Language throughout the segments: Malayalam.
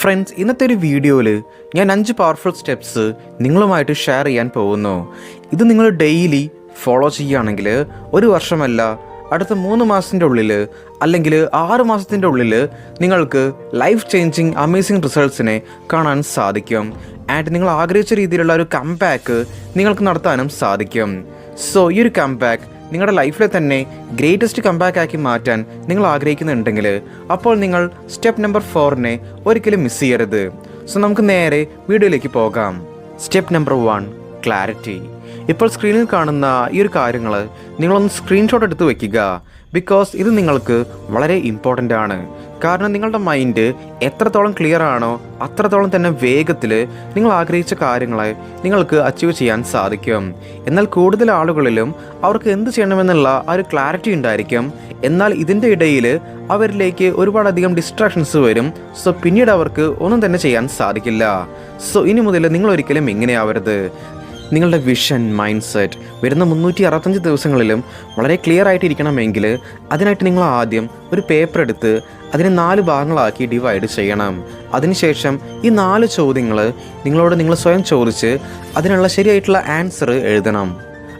ഫ്രണ്ട്സ് ഇന്നത്തെ ഒരു വീഡിയോയിൽ ഞാൻ അഞ്ച് പവർഫുൾ സ്റ്റെപ്സ് നിങ്ങളുമായിട്ട് ഷെയർ ചെയ്യാൻ പോകുന്നു. ഇത് നിങ്ങൾ ഡെയിലി ഫോളോ ചെയ്യുകയാണെങ്കിൽ ഒരു വർഷമല്ല അടുത്ത മൂന്ന് മാസത്തിന്റെ ഉള്ളിൽ അല്ലെങ്കിൽ ആറ് മാസത്തിന്റെ ഉള്ളിൽ നിങ്ങൾക്ക് ലൈഫ് ചേഞ്ചിങ് അമേസിങ് റിസൾട്ട്സിനെ കാണാൻ സാധിക്കും. ആൻഡ് നിങ്ങൾ ആഗ്രഹിച്ച രീതിയിലുള്ള ഒരു കംബാക്ക് നിങ്ങൾക്ക് നടത്താനും സാധിക്കും. സോ ഈ ഒരു കംബാക്ക് നിങ്ങളുടെ ലൈഫിലെ തന്നെ ഗ്രേറ്റസ്റ്റ് കംബാക്ക് ആക്കി മാറ്റാൻ നിങ്ങൾ ആഗ്രഹിക്കുന്നുണ്ടെങ്കിൽ അപ്പോൾ നിങ്ങൾ സ്റ്റെപ്പ് നമ്പർ ഫോറിനെ ഒരിക്കലും മിസ് ചെയ്യരുത്. സോ നമുക്ക് നേരെ വീഡിയോയിലേക്ക് പോകാം. സ്റ്റെപ്പ് നമ്പർ വൺ ക്ലാരിറ്റി ഇപ്പോൾ സ്ക്രീനിൽ കാണുന്ന ഈ ഒരു കാര്യങ്ങൾ നിങ്ങളൊന്ന് സ്ക്രീൻഷോട്ട് എടുത്ത് വെക്കുക. ബിക്കോസ് ഇത് നിങ്ങൾക്ക് വളരെ ഇമ്പോർട്ടന്റ് ആണ്. കാരണം നിങ്ങളുടെ മൈൻഡ് എത്രത്തോളം ക്ലിയർ ആണോ അത്രത്തോളം തന്നെ വേഗത്തിൽ നിങ്ങൾ ആഗ്രഹിച്ച കാര്യങ്ങളെ നിങ്ങൾക്ക് അച്ചീവ് ചെയ്യാൻ സാധിക്കും. എന്നാൽ കൂടുതൽ ആളുകളിലും അവർക്ക് എന്ത് ചെയ്യണമെന്നുള്ള ആ ഒരു ക്ലാരിറ്റി ഉണ്ടായിരിക്കും. എന്നാൽ ഇതിന്റെ ഇടയിൽ അവരിലേക്ക് ഒരുപാടധികം ഡിസ്ട്രാക്ഷൻസ് വരും. സോ പിന്നീട് അവർക്ക് ഒന്നും തന്നെ ചെയ്യാൻ സാധിക്കില്ല. സോ ഇനി മുതൽ നിങ്ങൾ ഒരിക്കലും ഇങ്ങനെയാവരുത് നിങ്ങളുടെ വിഷൻ മൈൻഡ് സെറ്റ് വരുന്ന മുന്നൂറ്റി അറുപത്തഞ്ച് ദിവസങ്ങളിലും വളരെ ക്ലിയർ ആയിട്ട് ഇരിക്കണമെങ്കിൽ അതിനായിട്ട് നിങ്ങൾ ആദ്യം ഒരു പേപ്പർ എടുത്ത് അതിനെ നാല് ഭാഗങ്ങളാക്കി ഡിവൈഡ് ചെയ്യണം. അതിനുശേഷം ഈ നാല് ചോദ്യങ്ങൾ നിങ്ങളോട് നിങ്ങൾ സ്വയം ചോദിച്ച് അതിനുള്ള ശരിയായിട്ടുള്ള ആൻസർ എഴുതണം.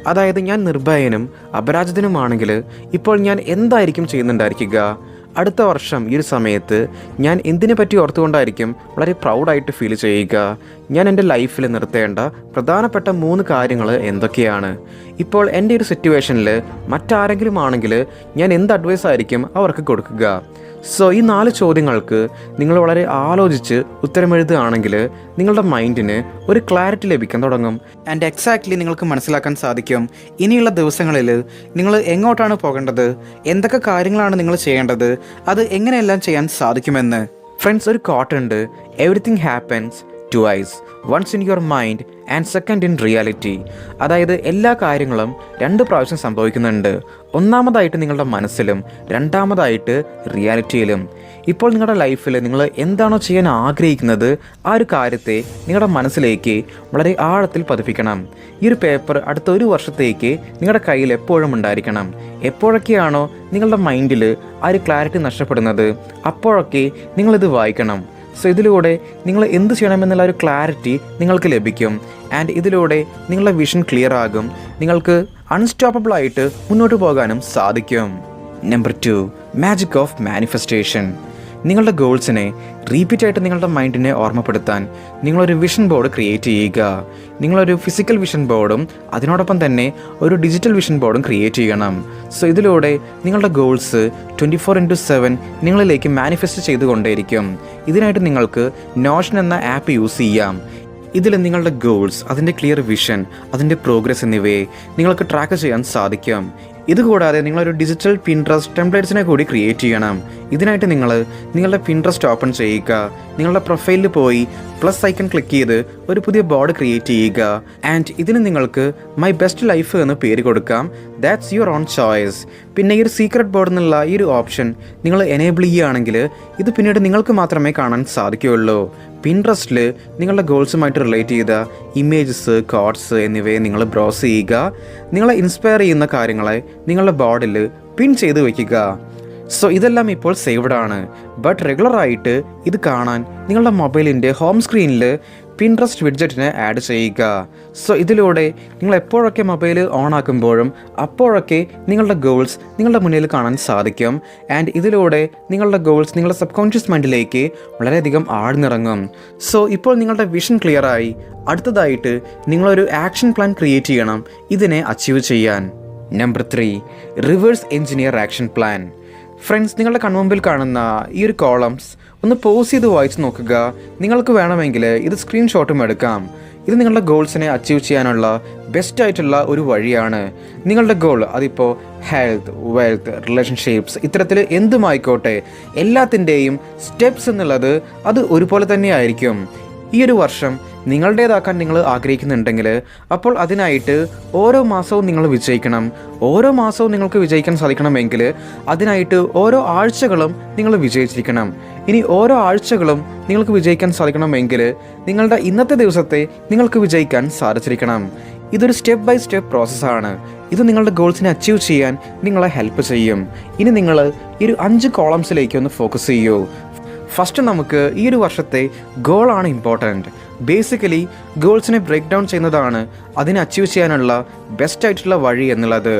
അതായത് ഞാൻ നിർഭയനും അപരാജിതനുമാണെങ്കിൽ ഇപ്പോൾ ഞാൻ എന്തായിരിക്കും ചെയ്യുന്നുണ്ടായിരിക്കുക? അടുത്ത വർഷം ഈ ഒരു സമയത്ത് ഞാൻ എന്തിനെ പറ്റി ഓർത്തുകൊണ്ടായിരിക്കും വളരെ പ്രൗഡായിട്ട് ഫീൽ ചെയ്യുക? ഞാൻ എന്റെ ലൈഫിൽ നിർത്തേണ്ട പ്രധാനപ്പെട്ട മൂന്ന് കാര്യങ്ങൾ എന്തൊക്കെയാണ്? ഇപ്പോൾ എന്റെ ഒരു സിറ്റുവേഷനിൽ മറ്റാരെങ്കിലും ആണെങ്കിൽ ഞാൻ എന്ത് അഡ്വൈസ് ആയിരിക്കും അവർക്ക് കൊടുക്കുക? സോ ഈ നാല് ചോദ്യങ്ങൾക്ക് നിങ്ങൾ വളരെ ആലോചിച്ച് ഉത്തരമെഴുതുകയാണെങ്കിൽ നിങ്ങളുടെ മൈൻഡിന് ഒരു ക്ലാരിറ്റി ലഭിക്കാൻ തുടങ്ങും. ആൻഡ് എക്സാക്ട്ലി നിങ്ങൾക്ക് മനസ്സിലാക്കാൻ സാധിക്കും. ഇനിയുള്ള ദിവസങ്ങളിൽ നിങ്ങൾ എങ്ങോട്ടാണ് പോകേണ്ടത്? എന്തൊക്കെ കാര്യങ്ങളാണ് നിങ്ങൾ ചെയ്യേണ്ടത്? അത് എങ്ങനെയെല്ലാം ചെയ്യാൻ സാധിക്കുമെന്ന്. ഫ്രണ്ട്സ് ഒരു കോട്ടുണ്ട്. Everything happens twice once in your mind and second in reality അതായത് എല്ലാ കാര്യങ്ങളും രണ്ട് പ്രാവശ്യം സംഭവിക്കുന്നുണ്ട്. ഒന്നാമതായിട്ട് നിങ്ങളുടെ മനസ്സിലും രണ്ടാമതായിട്ട് റിയാലിറ്റിയിലും ഇപ്പോൾ നിങ്ങളുടെ ലൈഫിൽ നിങ്ങൾ എന്താണോ ചെയ്യാൻ ആഗ്രഹിക്കുന്നത് ആ ഒരു കാര്യത്തെ നിങ്ങളുടെ മനസ്സിലേക്ക് വളരെ ആഴത്തിൽ പതിപ്പിക്കണം. ഈ ഒരു പേപ്പർ അടുത്ത ഒരു വർഷത്തേക്ക് നിങ്ങളുടെ കയ്യിൽ എപ്പോഴും ഉണ്ടായിരിക്കണം. എപ്പോഴൊക്കെയാണോ നിങ്ങളുടെ മൈൻഡിൽ ആ ഒരു ക്ലാരിറ്റി നഷ്ടപ്പെടുന്നത് അപ്പോഴൊക്കെ നിങ്ങളിത് വായിക്കണം. സോ ഇതിലൂടെ നിങ്ങൾ എന്ത് ചെയ്യണമെന്നുള്ള ഒരു ക്ലാരിറ്റി നിങ്ങൾക്ക് ലഭിക്കും. ആൻഡ് ഇതിലൂടെ നിങ്ങളുടെ വിഷൻ ക്ലിയർ ആകും. നിങ്ങൾക്ക് അൺസ്റ്റോപ്പബിൾ ആയിട്ട് മുന്നോട്ട് പോകാനും സാധിക്കും. Number two magic of manifestation നിങ്ങളുടെ ഗോൾസിനെ റീപ്പീറ്റ് ആയിട്ട് നിങ്ങളുടെ മൈൻഡിനെ ഓർമ്മപ്പെടുത്താൻ നിങ്ങളൊരു വിഷൻ ബോർഡ് ക്രിയേറ്റ് ചെയ്യുക. നിങ്ങളൊരു ഫിസിക്കൽ വിഷൻ ബോർഡും അതിനോടൊപ്പം തന്നെ ഒരു ഡിജിറ്റൽ വിഷൻ ബോർഡും ക്രിയേറ്റ് ചെയ്യണം. സോ ഇതിലൂടെ നിങ്ങളുടെ goals twenty four into seven നിങ്ങളിലേക്ക് മാനിഫെസ്റ്റ് ചെയ്തുകൊണ്ടേയിരിക്കും. ഇതിനായിട്ട് നിങ്ങൾക്ക് നോഷൻ എന്ന ആപ്പ് യൂസ് ചെയ്യാം. ഇതിൽ നിങ്ങളുടെ ഗോൾസ് അതിന്റെ ക്ലിയർ വിഷൻ അതിന്റെ പ്രോഗ്രസ് എന്നിവയെ നിങ്ങൾക്ക് ട്രാക്ക് ചെയ്യാൻ സാധിക്കും. ഇതുകൂടാതെ നിങ്ങളൊരു ഡിജിറ്റൽ പിൻട്രസ്റ്റ് ടെംപ്ലേറ്റ്സിനെ കൂടി ക്രിയേറ്റ് ചെയ്യണം. ഇതിനായിട്ട് നിങ്ങൾ നിങ്ങളുടെ പിൻട്രസ്റ്റ് ഓപ്പൺ ചെയ്യുക. നിങ്ങളുടെ പ്രൊഫൈലിൽ പോയി പ്ലസ് ഐക്കൺ ക്ലിക്ക് ചെയ്ത് ഒരു പുതിയ ബോർഡ് ക്രിയേറ്റ് ചെയ്യുക. ആൻഡ് ഇതിന് നിങ്ങൾക്ക് മൈ ബെസ്റ്റ് ലൈഫ് എന്ന് പേര് കൊടുക്കാം. ദാറ്റ്സ് യുവർ ഓൺ ചോയ്സ് പിന്നെ ഈ ഒരു സീക്രട്ട് ബോർഡ് എന്നുള്ള ഈ ഒരു ഓപ്ഷൻ നിങ്ങൾ എനേബിൾ ചെയ്യുകയാണെങ്കിൽ ഇത് പിന്നീട് നിങ്ങൾക്ക് മാത്രമേ കാണാൻ സാധിക്കുകയുള്ളൂ. പിൻട്രസ്റ്റിൽ നിങ്ങളുടെ ഗോൾസുമായിട്ട് റിലേറ്റ് ചെയ്ത ഇമേജസ് കാർഡ്സ് എന്നിവയെ നിങ്ങൾ ബ്രൗസ് ചെയ്യുക. നിങ്ങളെ ഇൻസ്പയർ ചെയ്യുന്ന കാര്യങ്ങളെ നിങ്ങളുടെ ബോർഡിൽ പിൻ ചെയ്ത് വയ്ക്കുക സോ ഇതെല്ലാം ഇപ്പോൾ സേവ്ഡ് ആണ്. ബട്ട് റെഗുലറായിട്ട് ഇത് കാണാൻ നിങ്ങളുടെ മൊബൈലിന്റെ ഹോം സ്ക്രീനിൽ പിൻട്രസ്റ്റ് വിഡ്ജറ്റിനെ ആഡ് ചെയ്യുക. സോ ഇതിലൂടെ നിങ്ങൾ എപ്പോഴൊക്കെ മൊബൈൽ ഓൺ ആക്കുമ്പോഴും അപ്പോഴൊക്കെ നിങ്ങളുടെ ഗോൾസ് നിങ്ങളുടെ മുന്നിൽ കാണാൻ സാധിക്കും. ആൻഡ് ഇതിലൂടെ നിങ്ങളുടെ ഗോൾസ് നിങ്ങളുടെ സബ് കോൺഷ്യസ് മൈൻഡിലേക്ക് വളരെയധികം ആഴ്ന്നിറങ്ങും. സോ ഇപ്പോൾ നിങ്ങളുടെ വിഷൻ ക്ലിയറായി അടുത്തതായിട്ട് നിങ്ങളൊരു ആക്ഷൻ പ്ലാൻ ക്രിയേറ്റ് ചെയ്യണം. ഇതിനെ അച്ചീവ് ചെയ്യാൻ. Number three reverse engineer action plan friends നിങ്ങളുടെ കൺമുമ്പിൽ കാണുന്ന ഈ ഒരു കോളംസ് ഒന്ന് പോസ് ചെയ്ത് വായിച്ച് നോക്കുക. നിങ്ങൾക്ക് വേണമെങ്കിൽ ഇത് സ്ക്രീൻഷോട്ടും എടുക്കാം. ഇത് നിങ്ങളുടെ ഗോൾസിനെ അച്ചീവ് ചെയ്യാനുള്ള ബെസ്റ്റ് ആയിട്ടുള്ള ഒരു വഴിയാണ്. നിങ്ങളുടെ ഗോൾ അതിപ്പോൾ ഹെൽത്ത് വെൽത്ത് റിലേഷൻഷിപ്സ് ഇത്തരത്തിൽ എന്തുമായിക്കോട്ടെ എല്ലാത്തിന്റെയും സ്റ്റെപ്സ് എന്നുള്ളത് അത് ഒരുപോലെ തന്നെയായിരിക്കും ഈ ഒരു വർഷം നിങ്ങളുടേതാക്കാൻ നിങ്ങൾ ആഗ്രഹിക്കുന്നുണ്ടെങ്കിൽ അപ്പോൾ അതിനായിട്ട് ഓരോ മാസവും നിങ്ങൾ വിജയിക്കണം. ഓരോ മാസവും നിങ്ങൾക്ക് വിജയിക്കാൻ സാധിക്കണമെങ്കിൽ അതിനായിട്ട് ഓരോ ആഴ്ചകളും നിങ്ങൾ വിജയിച്ചിരിക്കണം. ഇനി ഓരോ ആഴ്ചകളും നിങ്ങൾക്ക് വിജയിക്കാൻ സാധിക്കണമെങ്കിൽ നിങ്ങളുടെ ഇന്നത്തെ ദിവസത്തെ നിങ്ങൾക്ക് വിജയിക്കാൻ സാധിച്ചിരിക്കണം. ഇതൊരു സ്റ്റെപ്പ് ബൈ സ്റ്റെപ്പ് പ്രോസസ്സാണ് ഇത് നിങ്ങളുടെ ഗോൾസിനെ അച്ചീവ് ചെയ്യാൻ നിങ്ങളെ ഹെൽപ്പ് ചെയ്യും. ഇനി നിങ്ങൾ ഈ ഒരു അഞ്ച് കോളംസിലേക്ക് ഒന്ന് ഫോക്കസ് ചെയ്യൂ. ഫസ്റ്റ് നമുക്ക് ഈ ഒരു വർഷത്തെ ഗോളാണ് ഇമ്പോർട്ടന്റ് ബേസിക്കലി ഗോൾസിനെ ബ്രേക്ക് ഡൗൺ ചെയ്യുന്നതാണ് അതിനെ അച്ചീവ് ചെയ്യാനുള്ള ബെസ്റ്റ് ആയിട്ടുള്ള വഴി എന്നുള്ളത്.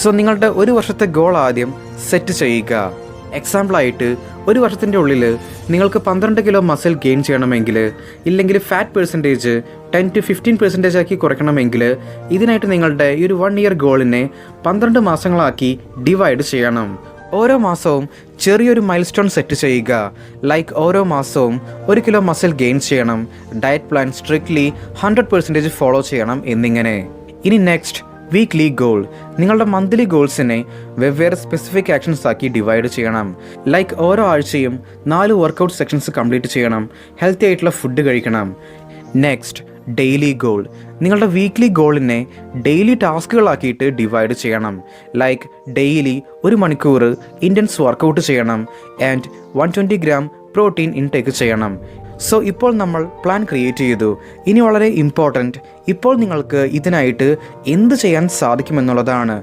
സോ നിങ്ങളുടെ ഒരു വർഷത്തെ ഗോൾ ആദ്യം സെറ്റ് ചെയ്യുക. എക്സാമ്പിളായിട്ട് ഒരു വർഷത്തിന്റെ ഉള്ളിൽ നിങ്ങൾക്ക് പന്ത്രണ്ട് കിലോ മസിൽ ഗെയിൻ ചെയ്യണമെങ്കിൽ ഇല്ലെങ്കിൽ fat percentage ten to fifteen percentage ആക്കി കുറയ്ക്കണമെങ്കിൽ ഇതിനായിട്ട് നിങ്ങളുടെ ഈ ഒരു വൺ ഇയർ ഗോളിനെ പന്ത്രണ്ട് മാസങ്ങളാക്കി ഡിവൈഡ് ചെയ്യണം. ഓരോ മാസവും ചെറിയൊരു മൈൽ സ്റ്റോൺ സെറ്റ് ചെയ്യുക. ലൈക്ക് ഓരോ മാസവും ഒരു കിലോ മസിൽ ഗെയിൻ ചെയ്യണം. Diet plan strictly hundred percentage follow ചെയ്യണം എന്നിങ്ങനെ. ഇനി നെക്സ്റ്റ് വീക്ക്ലി ഗോൾ നിങ്ങളുടെ മന്ത്ലി ഗോൾസിനെ വെവ്വേറെ സ്പെസിഫിക് ആക്ഷൻസ് ആക്കി ഡിവൈഡ് ചെയ്യണം. ലൈക്ക് ഓരോ ആഴ്ചയും നാല് വർക്കൗട്ട് സെക്ഷൻസ് കംപ്ലീറ്റ് ചെയ്യണം. ഹെൽത്തി ആയിട്ടുള്ള ഫുഡ് കഴിക്കണം. നെക്സ്റ്റ് ഡെയിലി ഗോൾ നിങ്ങളുടെ വീക്ക്ലി ഗോളിനെ ഡെയിലി ടാസ്കുകളാക്കിയിട്ട് ഡിവൈഡ് ചെയ്യണം. ലൈക്ക് ഡെയിലി ഒരു മണിക്കൂർ ഇന്റൻസ് വർക്കൗട്ട് ചെയ്യണം and one twenty gram protein intake ചെയ്യണം. സോ ഇപ്പോൾ നമ്മൾ പ്ലാൻ ക്രിയേറ്റ് ചെയ്തു. ഇനി വളരെ ഇമ്പോർട്ടന്റ് ഇപ്പോൾ നിങ്ങൾക്ക് ഇതിനായിട്ട് എന്ത് ചെയ്യാൻ സാധിക്കുമെന്നുള്ളതാണ്.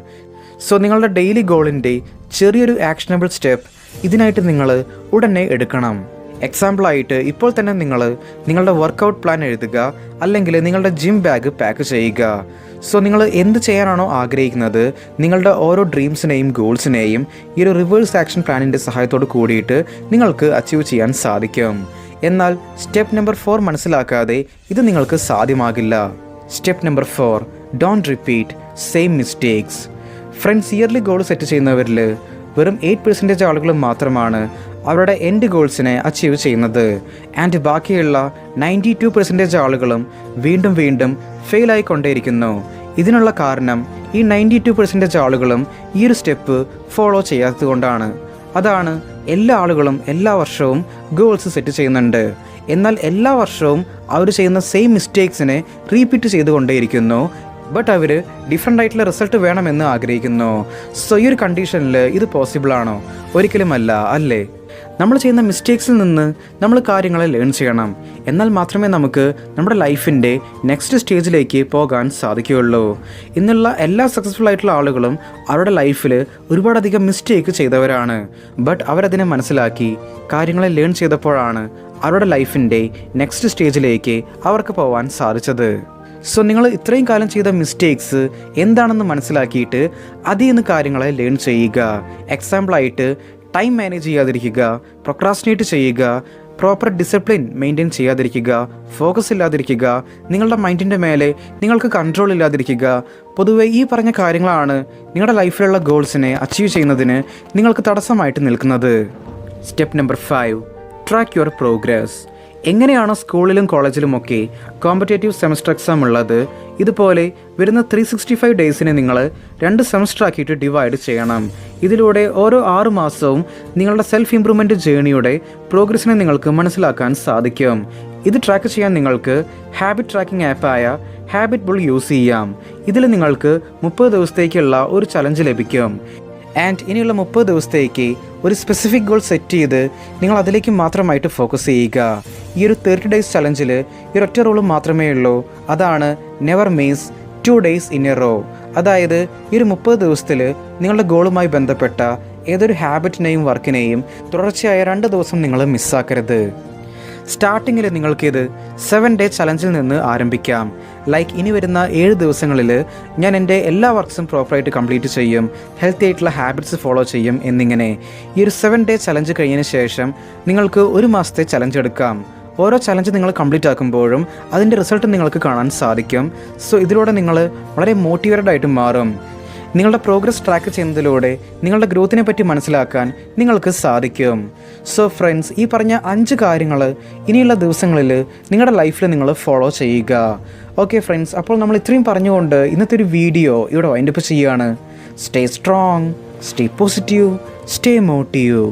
സോ നിങ്ങളുടെ ഡെയിലി ഗോളിന്റെ ചെറിയൊരു ആക്ഷനബിൾ സ്റ്റെപ്പ് ഇതിനായിട്ട് നിങ്ങൾ ഉടനെ എടുക്കണം. എക്സാമ്പിളായിട്ട് ഇപ്പോൾ തന്നെ നിങ്ങൾ നിങ്ങളുടെ വർക്കൗട്ട് പ്ലാൻ എഴുതുക അല്ലെങ്കിൽ നിങ്ങളുടെ ജിം ബാഗ് പാക്ക് ചെയ്യുക. സോ നിങ്ങൾ എന്ത് ചെയ്യാനാണോ ആഗ്രഹിക്കുന്നത് നിങ്ങളുടെ ഓരോ ഡ്രീംസിനെയും ഗോൾസിനെയും ഈ ഒരു റിവേഴ്സ് ആക്ഷൻ പ്ലാനിന്റെ സഹായത്തോട് കൂടിയിട്ട് നിങ്ങൾക്ക് അച്ചീവ് ചെയ്യാൻ സാധിക്കും. എന്നാൽ സ്റ്റെപ്പ് നമ്പർ ഫോർ മനസ്സിലാക്കാതെ ഇത് നിങ്ങൾക്ക് സാധ്യമാകില്ല. Step number four don't repeat same mistakes friends yearly goal set ചെയ്യുന്നവരിൽ വെറും എയ്റ്റ് പെർസെന്റേജ് ആളുകൾ മാത്രമാണ് അവരുടെ എൻഡ് ഗോൾസിനെ അച്ചീവ് ചെയ്യുന്നത്. ആൻഡ് ബാക്കിയുള്ള നയന്റി ടു പെർസെന്റേജ് ആളുകളും വീണ്ടും വീണ്ടും ഫെയിൽ ആയിക്കൊണ്ടേയിരിക്കുന്നു. ഇതിനുള്ള കാരണം ഈ നയന്റി ടു പെർസെന്റേജ് ആളുകളും ഈ ഒരു സ്റ്റെപ്പ് ഫോളോ ചെയ്യാത്തതുകൊണ്ടാണ് അതാണ് എല്ലാ ആളുകളും എല്ലാ വർഷവും ഗോൾസ് സെറ്റ് ചെയ്യുന്നുണ്ട്. എന്നാൽ എല്ലാ വർഷവും അവർ ചെയ്യുന്ന സെയിം മിസ്റ്റേക്സിനെ റീപ്പീറ്റ് ചെയ്തുകൊണ്ടേയിരിക്കുന്നു. ബട്ട് അവർ ഡിഫറെന്റ് ആയിട്ടുള്ള റിസൾട്ട് വേണമെന്ന് ആഗ്രഹിക്കുന്നു. സോ ഈ ഒരു കണ്ടീഷനിൽ ഇത് പോസിബിൾ ആണോ? ഒരിക്കലുമല്ല അല്ലേ? നമ്മൾ ചെയ്യുന്ന മിസ്റ്റേക്സിൽ നിന്ന് നമ്മൾ കാര്യങ്ങളെ ലേൺ ചെയ്യണം. എന്നാൽ മാത്രമേ നമുക്ക് നമ്മുടെ ലൈഫിന്റെ നെക്സ്റ്റ് സ്റ്റേജിലേക്ക് പോകാൻ സാധിക്കുകയുള്ളൂ. ഇന്നുള്ള എല്ലാ സക്സസ്ഫുൾ ആയിട്ടുള്ള ആളുകളും അവരുടെ ലൈഫിൽ ഒരുപാടധികം മിസ്റ്റേക്ക് ചെയ്തവരാണ്. ബട്ട് അവരതിനെ മനസ്സിലാക്കി കാര്യങ്ങളെ ലേൺ ചെയ്തപ്പോഴാണ് അവരുടെ ലൈഫിന്റെ നെക്സ്റ്റ് സ്റ്റേജിലേക്ക് അവർക്ക് പോകാൻ സാധിച്ചത്. സോ നിങ്ങൾ ഇത്രയും കാലം ചെയ്ത മിസ്റ്റേക്സ് എന്താണെന്ന് മനസ്സിലാക്കിയിട്ട് അതിൽ നിന്ന് കാര്യങ്ങളെ ലേൺ ചെയ്യുക. എക്സാമ്പിളായിട്ട് ടൈം മാനേജ് ചെയ്യാതിരിക്കുക പ്രൊക്രാസ്റ്റിനേറ്റ് ചെയ്യുക പ്രോപ്പർ ഡിസിപ്ലിൻ മെയിന്റെയിൻ ചെയ്യാതിരിക്കുക ഫോക്കസ് ഇല്ലാതിരിക്കുക നിങ്ങളുടെ മൈൻഡിന്റെ മേലെ നിങ്ങൾക്ക് കൺട്രോൾ ഇല്ലാതിരിക്കുക. പൊതുവെ ഈ പറഞ്ഞ കാര്യങ്ങളാണ് നിങ്ങളുടെ ലൈഫിലുള്ള ഗോൾസിനെ അച്ചീവ് ചെയ്യുന്നതിന് നിങ്ങൾക്ക് തടസ്സമായിട്ട് നിൽക്കുന്നത്. Step number five track your progress എങ്ങനെയാണോ സ്കൂളിലും കോളേജിലുമൊക്കെ കോമ്പറ്റേറ്റീവ് സെമസ്റ്റർ എക്സാം ഉള്ളത്? ഇതുപോലെ വരുന്ന ത്രീ സിക്സ്റ്റി ഫൈവ് ഡേയ്സിനെ നിങ്ങൾ രണ്ട് സെമസ്റ്റർ ആക്കിയിട്ട് ഡിവൈഡ് ചെയ്യണം. ഇതിലൂടെ ഓരോ ആറു മാസവും നിങ്ങളുടെ സെൽഫ് ഇംപ്രൂവ്മെന്റ് ജേണിയുടെ പ്രോഗ്രസ്സിനെ നിങ്ങൾക്ക് മനസ്സിലാക്കാൻ സാധിക്കും. ഇത് ട്രാക്ക് ചെയ്യാൻ നിങ്ങൾക്ക് ഹാബിറ്റ് ട്രാക്കിംഗ് ആപ്പായ ഹാബിറ്റ് ബുൾ യൂസ് ചെയ്യാം. ഇതിൽ നിങ്ങൾക്ക് മുപ്പത് ദിവസത്തേക്കുള്ള ഒരു ചലഞ്ച് ലഭിക്കും. ആൻഡ് ഇനിയുള്ള മുപ്പത് ദിവസത്തേക്ക് ഒരു സ്പെസിഫിക് ഗോൾ സെറ്റ് ചെയ്ത് നിങ്ങൾ അതിലേക്ക് മാത്രമായിട്ട് ഫോക്കസ് ചെയ്യുക. ഈ ഒരു തേർട്ടി ഡേയ്സ് ചലഞ്ചിൽ ഈ ഒറ്റ റോൾ മാത്രമേ ഉള്ളൂ. അതാണ് never means two days in a row അതായത് ഈ ഒരു മുപ്പത് ദിവസത്തിൽ നിങ്ങളുടെ ഗോളുമായി ബന്ധപ്പെട്ട ഏതൊരു ഹാബിറ്റിനെയും വർക്കിനെയും തുടർച്ചയായ രണ്ട് ദിവസം നിങ്ങൾ മിസ്സാക്കരുത് സ്റ്റാർട്ടിങ്ങിൽ നിങ്ങൾക്കിത് സെവൻ ഡേ ചലഞ്ചിൽ നിന്ന് ആരംഭിക്കാം. ലൈക്ക് ഇനി വരുന്ന ഏഴ് ദിവസങ്ങളിൽ ഞാൻ എന്റെ എല്ലാ വർക്ക്സും പ്രോപ്പറായിട്ട് കംപ്ലീറ്റ് ചെയ്യും. ഹെൽത്തി ആയിട്ടുള്ള ഹാബിറ്റ്സ് ഫോളോ ചെയ്യും എന്നിങ്ങനെ. ഈ ഒരു സെവൻ ഡേ ചലഞ്ച് കഴിഞ്ഞതിന് ശേഷം നിങ്ങൾക്ക് ഒരു മാസത്തെ ചലഞ്ച് എടുക്കാം. ഓരോ ചലഞ്ച് നിങ്ങൾ കംപ്ലീറ്റ് ആക്കുമ്പോഴും അതിന്റെ റിസൾട്ട് നിങ്ങൾക്ക് കാണാൻ സാധിക്കും. സോ ഇതിലൂടെ നിങ്ങൾ വളരെ മോട്ടിവേറ്റഡ് ആയിട്ട് മാറും. നിങ്ങളുടെ പ്രോഗ്രസ് ട്രാക്ക് ചെയ്യുന്നതിലൂടെ നിങ്ങളുടെ ഗ്രോത്തിനെ പറ്റി മനസ്സിലാക്കാൻ നിങ്ങൾക്ക് സാധിക്കും. സോ ഫ്രണ്ട്സ് ഈ പറഞ്ഞ അഞ്ച് കാര്യങ്ങൾ ഇനിയുള്ള ദിവസങ്ങളിൽ നിങ്ങളുടെ ലൈഫിൽ നിങ്ങൾ ഫോളോ ചെയ്യുക. ഓക്കെ ഫ്രണ്ട്സ് അപ്പോൾ നമ്മൾ ഇത്രയും പറഞ്ഞുകൊണ്ട് ഇന്നത്തെ ഒരു വീഡിയോ ഇവിടെ വൈൻഡപ്പ് ചെയ്യുകയാണ്. Stay strong stay positive stay motive